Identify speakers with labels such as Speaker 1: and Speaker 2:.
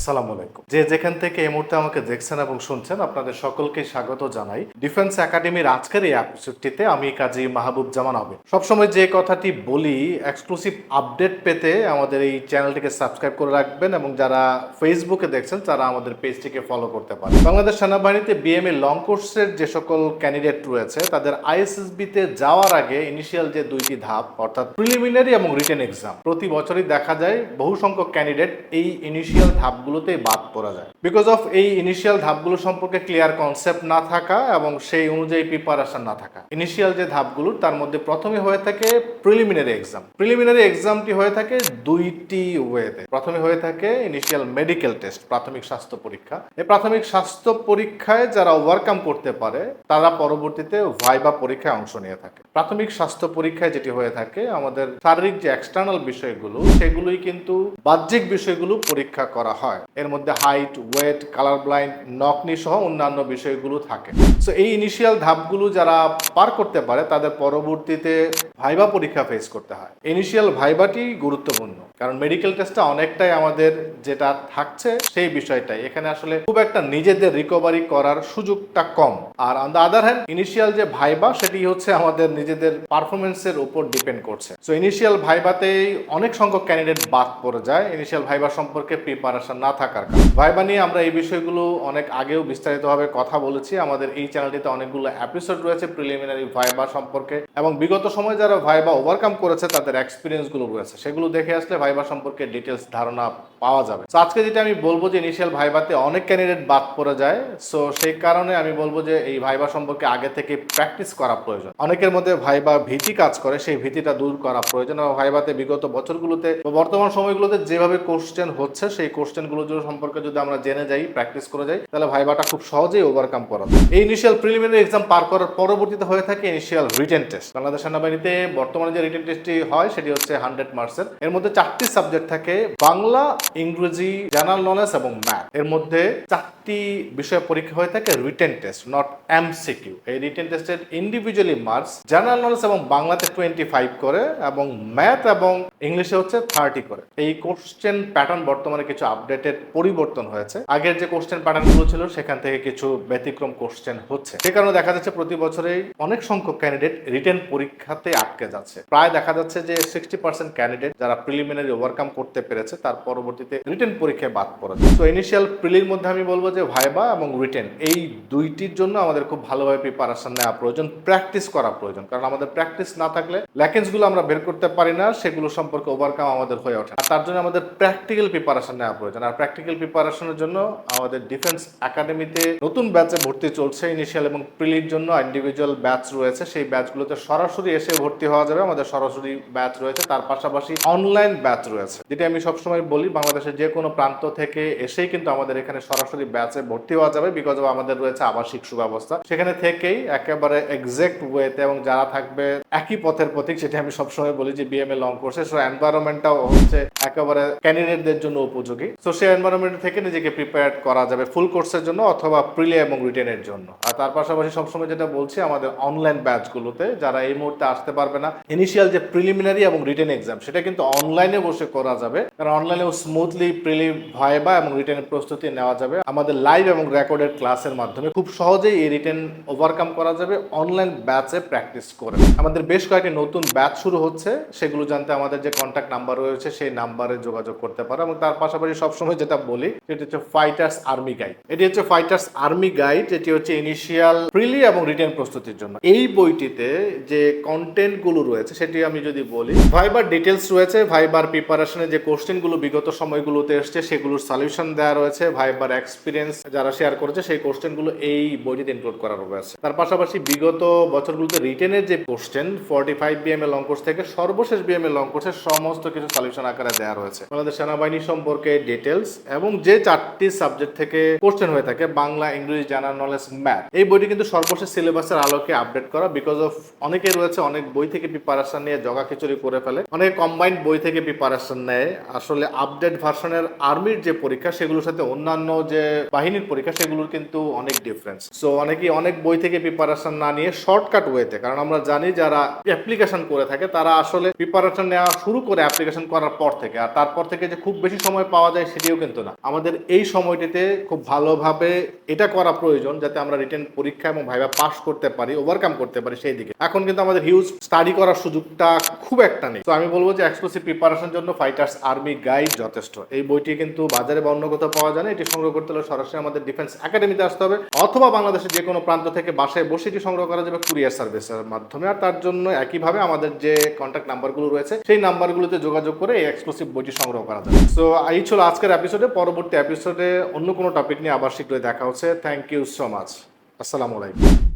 Speaker 1: আসসালামু আলাইকুম। যে যেখান থেকে এই মুহূর্তে আমাকে দেখছেন এবং শুনছেন, আপনাদের সকলকে স্বাগত জানাই। ডিফেন্স একাডেমির আজকের এই এপিসোডটিতে আমি কাজী মাহবুব জামান হবে সবসময় যে কথাটি বলি এক্সক্লুসিভ আপডেট পেতে আমাদের এই চ্যানেলটিকে সাবস্ক্রাইব করে রাখবেন এবং যারা ফেসবুকে দেখছেন, তারা আমাদের পেজটিকে ফলো করতে পারেন। বাংলাদেশ সেনাবাহিনীতে বিএমএ লং কোর্সের যে সকল ক্যান্ডিডেট রয়েছে, তাদের আইএসএসবি তে যাওয়ার আগে ইনিশিয়াল যে দুইটি ধাপ, অর্থাৎ প্রিলিমিনারি এবং রিটেন এক্সাম প্রতি বছরই দেখা যায় বহু সংখ্যক ক্যান্ডিডেট এই ইনিশিয়াল ধাপগুলোতেই বাদ পড়া যায়। বিকজ অফ এই ইনিশিয়াল ধাপগুলো সম্পর্কে ক্লিয়ার কনসেপ্ট না থাকা এবং সেই অনুযায়ী প্রিপারেশন না থাকা। ইনিশিয়াল যে ধাপগুলো, তার মধ্যে প্রথমে হয়ে থাকে প্রিলিমিনারি এক্সাম প্রিলিমিনারি এক্সামটি হয়ে থাকে দুইটি ওয়েতে প্রথমে হয়ে থাকে ইনিশিয়াল মেডিকেল টেস্ট প্রাথমিক স্বাস্থ্য পরীক্ষা। এই প্রাথমিক স্বাস্থ্য পরীক্ষায় যারা ওভারকাম করতে পারে, তারা পরবর্তীতে ভাইবা পরীক্ষায় অংশ নিয়ে থাকে। প্রাথমিক স্বাস্থ্য পরীক্ষায় যেটি হয়ে থাকে, আমাদের শারীরিক যে এক্সটার্নাল বিষয়গুলো, সেগুলোই কিন্তু বাহ্যিক বিষয়গুলো পরীক্ষা করা হয়। এর মধ্যে হাইট ওয়েট কালার ব্লাইন্ড নকনি সহ অন্যান্য বিষয়গুলো থাকে। সো এই ইনিশিয়াল ধাপগুলো যারা পার করতে পারে, তাদের পরবর্তীতে ভাইবা পরীক্ষা ফেস করতে হয়। ইনিশিয়াল ভাইবাটি গুরুত্বপূর্ণ, কারণ মেডিকেল টেস্টটা অনেকটাই আমাদের যেটা থাকছে সেই বিষয়টাই। এখানে আসলে খুব একটা নিজেদের রিকভারি করার সুযোগটা কম। আর on the other hand initial যে ভাইবা সেটি হচ্ছে আমাদের নিজেদের পারফরমেন্সের উপর ডিপেন্ড করছে। সো ইনিশিয়াল ভাইবাতেই অনেক সংখ্যক ক্যান্ডিডেট বাদ পড়ে যায়। ইনিশিয়াল ভাইবা সম্পর্কে প্রিপারেশন না থাকার কারণে। ভাইবা নিয়ে আমরা এই বিষয়গুলো অনেক আগেও বিস্তারিতভাবে কথা বলেছি। আমাদের এই চ্যানেলটিতে অনেকগুলো এপিসোড রয়েছে প্রিলিমিনারি ভাইবা সম্পর্কে এবং বিগত সময় যারা ভাইবা ওভারকাম করেছে, তাদের এক্সপিরিয়েন্সগুলো রয়েছে। সেগুলো দেখে আসলে ভাইবা সম্পর্কে ডিটেলস ধারণা পাওয়া যাবে। আজকে যেটা আমি বলব যে ইনিশিয়াল ভাইবাতে অনেক ক্যান্ডিডেট বাদ পড়ে যায়। সো সেই কারণে আমি বলব যে এই ভাইবা সম্পর্কে আগে থেকে প্র্যাকটিস করা প্রয়োজন। অনেকের মধ্যে ভাইবা ভীতি কাজ করে, সেই ভীতিটা দূর করা প্রয়োজন এবং ভাইবাতে বিগত বছরগুলোতে বর্তমান সময়গুলোতে যেভাবে কোশ্চেন হচ্ছে, সেই কোশ্চেনগুলো সম্পর্কে যদি আমরা জেনে যাই প্র্যাকটিস করে যাই, তাহলে ভাইবাটা খুব সহজেই ওভারকাম করা এই ইনিশিয়াল প্রিলিমিনারি এক্সাম পার করার পরবর্তীতে হয়ে থাকে ইনিশিয়াল রিটেন টেস্ট বাংলাদেশ সেনাবাহিনীতে বর্তমানে যে রিটেন টেস্টটি হয়, সেটি হচ্ছে হান্ড্রেড মার্কসের এর মধ্যে চারটি সাবজেক্ট থাকে, বাংলা, ইংরেজি জেনারেল নলেজ এবং ম্যাথ এর মধ্যে চারটি বিষয় পরীক্ষা হয়ে থাকে রিটেন টেস্ট নট এমসিকিউ এই রিটেন টেস্টের ইন্ডিভিজুয়ালি মার্কস জেনারেল নলেজ এবং বাংলাতে টোয়েন্টি ফাইভ করে এবং ম্যাথ এবং ইংলিশে হচ্ছে থার্টি করে। এই কোশ্চেন প্যাটার্ন বর্তমানে কিছু আপডেটেড পরিবর্তন হয়েছে। আগের যে কোশ্চেন প্যাটার্নগুলো ছিল, সেখান থেকে কিছু ব্যতিক্রম কোশ্চেন হচ্ছে। সে কারণে দেখা যাচ্ছে প্রতি বছরেই অনেক সংখ্যক ক্যান্ডিডেট রিটেন পরীক্ষাতে আটকে যাচ্ছে। প্রায় দেখা যাচ্ছে যে সিক্সটি পার্সেন্ট ক্যান্ডিডেট যারা প্রিলিমিনারি ওভারকাম করতে পেরেছে, তার পরবর্তীতে রিটেন পরীক্ষায় বাদ পড়েছে তো ইনিশিয়াল প্রিলির মধ্যে আমি বলব যে ভাইবা এবং রিটেন এই দুইটির জন্য আমাদের খুব ভালোভাবে প্রিপারেশন নেওয়া প্রয়োজন প্র্যাকটিস করা প্রয়োজন। কারণ আমাদের প্র্যাকটিস না থাকলে ল্যাকেন্সগুলো আমরা বের করতে পারি না, সেগুলো সম্পর্কে ওভারকাম আমাদের হয়ে ওঠে আর তার জন্য আমাদের প্র্যাকটিক্যাল প্রিপারেশন নেওয়া প্রয়োজন। আর প্র্যাকটিক্যাল প্রিপারেশনের জন্য আমাদের ডিফেন্স একাডেমিতে নতুন ব্যাচে ভর্তি চলছে ইনিশিয়াল এবং প্রিলির জন্য ইন্ডিভিজুয়াল ব্যাচ রয়েছে। সেই ব্যাচগুলোতে সরাসরি এসে ভর্তি হওয়া যাবে। আমাদের সরাসরি ব্যাচ রয়েছে। তার পাশাপাশি অনলাইন ব্যাচ রয়েছে। যেটি আমি সবসময় বলি, বাংলাদেশের যে কোনো প্রান্ত থেকে এসেই কিন্তু আমাদের এখানে সরাসরি ব্যাচে ভর্তি হওয়া যাবে বিকজ অফ আমাদের রয়েছে আবাসিক সুব্যবস্থা। সেখানে থেকেই একেবারে এক্সাক্ট ওয়েতে এবং যারা থাকবে একই পথের প্রতীক, সেটি আমি সবসময় বলি যে বিএমএ লং কোর্সে সো এনভায়রনমেন্টটাও হচ্ছে একেবারে ক্যান্ডিডেটদের জন্য উপযোগী। তো সেই এনভায়রনমেন্ট থেকে নিজেকে প্রিপেয়ার করা যাবে ফুল কোর্সের জন্য অথবা প্রিলি এবং রিটেনের জন্য। আর তার পাশাপাশি সবসময় যেটা বলছি, আমাদের অনলাইন ব্যাচগুলোতে যারা এই মুহূর্তে আসতে পারবে না ইনিশিয়াল যে প্রিলিমিনারি এবং রিটেন এক্সাম সেটা কিন্তু অনলাইনে বসে করা যাবে। কারণ অনলাইনেও স্মুথলি প্রিলি ভাইবা এবং রিটেনের প্রস্তুতি নেওয়া যাবে। আমাদের লাইভ এবং রেকর্ডেড ক্লাসের মাধ্যমে খুব সহজেই এই রিটেন ওভারকাম করা যাবে অনলাইন ব্যাচে প্র্যাকটিস করে। আমাদের বেশ কয়েকটি নতুন ব্যাচ শুরু হচ্ছে, সেগুলো জানতে আমাদের যে কন্ট্যাক্ট নাম্বার রয়েছে, সেই নাম্বারে যোগাযোগ করতে পারো এবং তার পাশাপাশি সবসময় যেটা বলি, সেটি হচ্ছে ফাইটার্স আর্মি গাইড এটি হচ্ছে ফাইটার্স আর্মি গাইড এটি হচ্ছে ইনিশিয়াল প্রিলি এবং রিটেন প্রস্তুতির জন্য। এই বইটিতে যে কন্টেন্টগুলো রয়েছে, সেটি আমি যদি বলি, ভাইবার ডিটেলস রয়েছে, ভাইবার প্রিপারেশনে যে কোশ্চেনগুলো বিগত সময়গুলোতে এসছে, সেগুলোর সলিউশন দেওয়া রয়েছে, ভাইবার এক্সপিরিয়েন্স যারা শেয়ার করেছে, সেই কোশ্চেনগুলো এই বইটিতে ইনক্লুড করা রয়েছে। তার পাশাপাশি বিগত বছরগুলোতে রিটেনের যে কোশ্চেন ফর্টি ফাইভ বিএম এর লং কোর্স থেকে সর্বশেষ বিএম এর লং কোর্সের সমস্ত কিছু সলিউশন আকারে দেওয়া রয়েছে। বাংলাদেশ সেনাবাহিনী সম্পর্কে ডিটেলস এবং যে চারটি সাবজেক্ট থেকে কোশ্চেন হয়ে থাকে, বাংলা, ইংরেজি জেনারেল নলেজ ম্যাথ এই বইটি কিন্তু সর্বশেষ সিলেবাসের আলোকে আপডেট করা বিকজ অফ অনেকে রয়েছে, অনেক বই থেকে প্রিপারেশন নিয়ে জগা খিচুড়ি করে ফেলে। অনেকে কম্বাইন্ড বই থেকে প্রিপারেশন নেয়। আসলে আপডেট ভার্সনের আর্মির যে পরীক্ষা, সেগুলোর সাথে অন্যান্য যে বাহিনীর পরীক্ষা, সেগুলোর কিন্তু অনেক ডিফারেন্স সো অনেকেই অনেক বই থেকে প্রিপারেশন না নিয়ে শর্টকাট ওয়েতে কারণ আমরা জানি যারা অ্যাপ্লিকেশন করে থাকে, তারা আসলে প্রিপারেশন নেওয়া শুরু করে অ্যাপ্লিকেশন করার পর থেকে, আর তারপর থেকে যে খুব বেশি সময় পাওয়া যায়, সেটি কেউ কিন্তু না। আমাদের এই সময়টিতে খুব ভালোভাবে এটা করা প্রয়োজন যাতে আমরা রিটেন পরীক্ষা এবং ভাইবা পাস করতে পারি, ওভারকাম করতে পারি সেই দিকে। এখন কিন্তু আমাদের হিউজ স্টাডি করার সুযোগটা খুব একটা নেই। তো আমি বলব যে এক্সক্লুসিভ প্রিপারেশন জন্য ফাইটার্স আর্মি গাইড যথেষ্ট। এই বইটি কিন্তু বাজারে বা অন্য কোথাও পাওয়া যায় না। এটি সংগ্রহ করতে হলে সরাসরি আমাদের ডিফেন্স একাডেমিতে আসতে হবে অথবা বাংলাদেশের যে কোনো প্রান্ত থেকে বাসায় বসে এটি সংগ্রহ করা যাবে কুরিয়ার সার্ভিসের মাধ্যমে। আর তার জন্য একইভাবে আমাদের যে কন্ট্যাক্ট নাম্বারগুলো রয়েছে, সেই নাম্বারগুলোতে যোগাযোগ করে এই এক্সক্লুসিভ বইটি সংগ্রহ করা যাবে। সো এই ছিল আজকের এপিসোডে পরবর্তী এপিসোডে অন্য কোনো টপিক নিয়ে আবার শীঘ্রই দেখা হচ্ছে। থ্যাংক ইউ সো মাচ আসসালামু আলাইকুম।